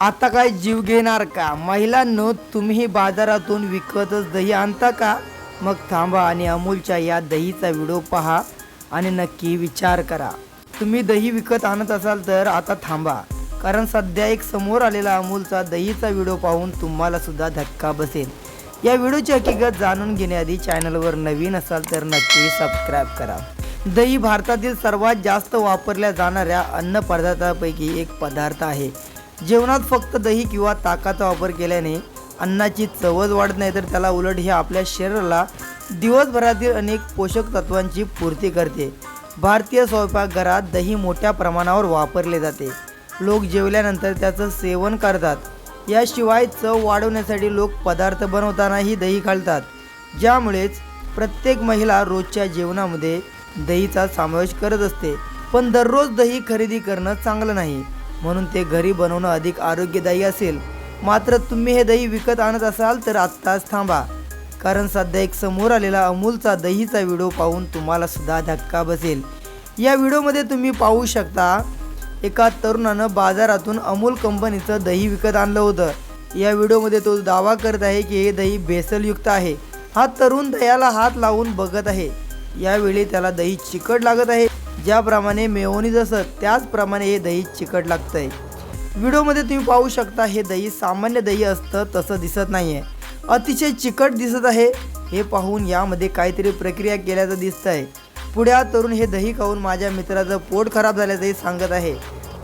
आता काय जीव घेणार का? महिलांनो तुम्ही बाजारातून विकतच दही आणता का? मग थांबा आणि अमूलच्या या दहीचा व्हिडिओ पहा आणि नक्की विचार करा. तुम्ही दही विकत आणत असाल तर आता थांबा कारण सध्या एक समोर आलेला अमूलचा दहीचा व्हिडिओ पाहून तुम्हाला सुद्धा धक्का बसेल. या व्हिडिओची हकीकत जाणून घेण्याआधी चॅनलवर नवीन असाल तर नक्की सबस्क्राईब करा. दही भारतातील सर्वात जास्त वापरल्या जाणाऱ्या अन्नपदार्थापैकी एक पदार्थ आहे. जेवणात फक्त दही किंवा ताकाचा वापर केल्याने अन्नाची चवच वाढत नाही तर त्याला उलट हे आपल्या शरीराला दिवसभरातील अनेक पोषक तत्वांची पूर्ती करते. भारतीय स्वयंपाकघरात दही मोठ्या प्रमाणावर वापरले जाते. लोक जेवल्यानंतर त्याचं सेवन करतात. याशिवाय चव वाढवण्यासाठी लोक पदार्थ बनवतानाही दही घालतात. ज्यामुळेच प्रत्येक महिला रोजच्या जेवणामध्ये दहीचा समावेश करत असते. पण दररोज दही खरेदी करणं चांगलं नाही. म्हणून ते घरी बनवणं अधिक आरोग्यदायी असेल. मात्र तुम्ही हे दही विकत आणत असाल तर आत्ताच थांबा. कारण सध्या एक समोर आलेला अमूलचा दहीचा व्हिडिओ पाहून तुम्हाला सुद्धा धक्का बसेल. या व्हिडिओमध्ये तुम्ही पाहू शकता एका तरुणानं बाजारातून अमूल कंपनीचं दही विकत आणलं होतं. या व्हिडिओमध्ये तो दावा करत आहे की हे दही भेसलयुक्त आहे. हा तरुण दह्याला हात लावून बघत आहे. यावेळी त्याला दही चिकट लागत आहे. ज्याप्रमाणे मेयोनीज असत त्याचप्रमाणे हे दही चिकट लागतंय. व्हिडिओमध्ये तुम्ही पाहू शकता हे दही सामान्य दही असतं तसं दिसत नाही आहे अतिशय चिकट दिसत आहे. हे पाहून यामध्ये काहीतरी प्रक्रिया केल्याचं दिसतं आहे पुढे हा तरुण हे दही खाऊन माझ्या मित्राचं पोट खराब झाल्याचंही सांगत आहे.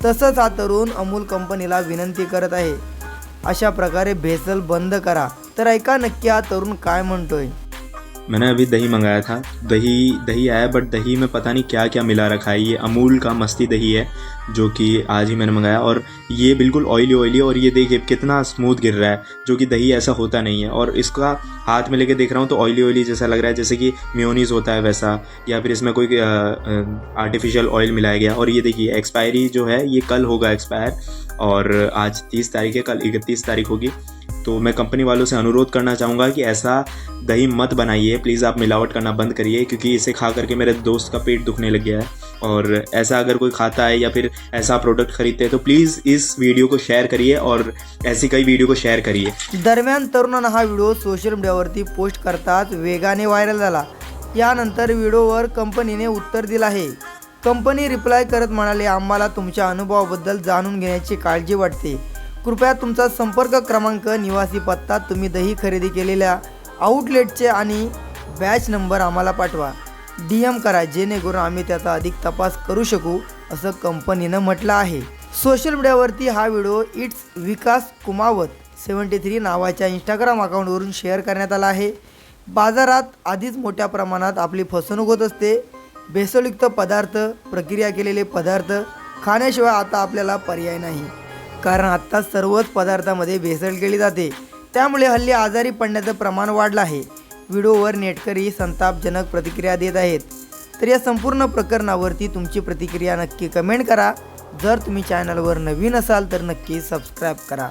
तसंच हा तरुण अमूल कंपनीला विनंती करत आहे. अशा प्रकारे भेसल बंद करा. तर ऐका नक्की हा तरुण काय म्हणतोय. मैंने अभी दही मंगाया था। दही दही आया बट दही में पता नहीं क्या क्या मिला रखा है। ये अमूल का मस्ती दही है, जो कि आज ही मैंने मंगाया। और ये बिल्कुल ऑयली ऑयली और ये देखिए, कितना स्मूथ गिर रहा है, जो कि दही ऐसा होता नहीं है। और इसका हाथ में लेके देख रहा हूँ तो ऑयली ऑयली जैसा लग रहा है, जैसे कि म्योनीस होता है वैसा, या फिर इसमें कोई आर्टिफिशियल ऑयल मिलाया गया। और ये देखिए एक्सपायरी जो है, ये कल होगा एक्सपायर और आज तीस तारीख है, कल इकतीस तारीख होगी। तो मैं कंपनी वालों से अनुरोध करना चाहूँगा कि ऐसा दही मत बनाइए। प्लीज़ आप मिलावट करना बंद करिए क्योंकि इसे खा करके मेरे दोस्त का पेट दुखने लग गया है। और ऐसा अगर कोई खाता है या फिर ऐसा प्रोडक्ट खरीदते हैं तो प्लीज़ इस वीडियो को शेयर करिए और ऐसी कई वीडियो को शेयर करिए। दरम्यान तरुणानं हा व्हिडिओ सोशल मीडियावरती पोस्ट करताच वेगाने व्हायरल झाला. यानंतर व्हिडिओवर कंपनीने उत्तर दिलं आहे. कंपनी रिप्लाय करत म्हणाले आम्हाला तुमच्या अनुभवाबद्दल जाणून घेण्याची काळजी वाटते. कृपया तुमचा संपर्क क्रमांक निवासी पत्ता तुम्ही दही खरेदी केलेल्या आउटलेटचे आणि बॅच नंबर आम्हाला पाठवा. डी एम करा जेणेकरून आम्ही त्याचा अधिक तपास करू शकू असं कंपनीनं म्हटलं आहे. सोशल मीडियावरती हा video its Vikas Kumawat seventy three नावाच्या इंस्टाग्राम अकाउंटवरून शेअर करण्यात आला आहे. बाजारात आधीच मोठ्या प्रमाणात आपली फसवणूक होत असते. भेसळयुक्त पदार्थ प्रक्रिया केलेले पदार्थ खाण्याशिवाय आता आपल्याला पर्याय नाही. कारण आत्ता सर्वच पदार्थामध्ये भेसळ केली जाते. त्यामुळे हल्ली आजारी पडण्याचं प्रमाण वाढलं आहे. व्हिडिओवर नेटकरी संतापजनक प्रतिक्रिया देत आहेत. तर या संपूर्ण प्रकरणावरती तुमची प्रतिक्रिया नक्की कमेंट करा. जर तुम्ही चॅनलवर नवीन असाल तर नक्की सबस्क्राईब करा.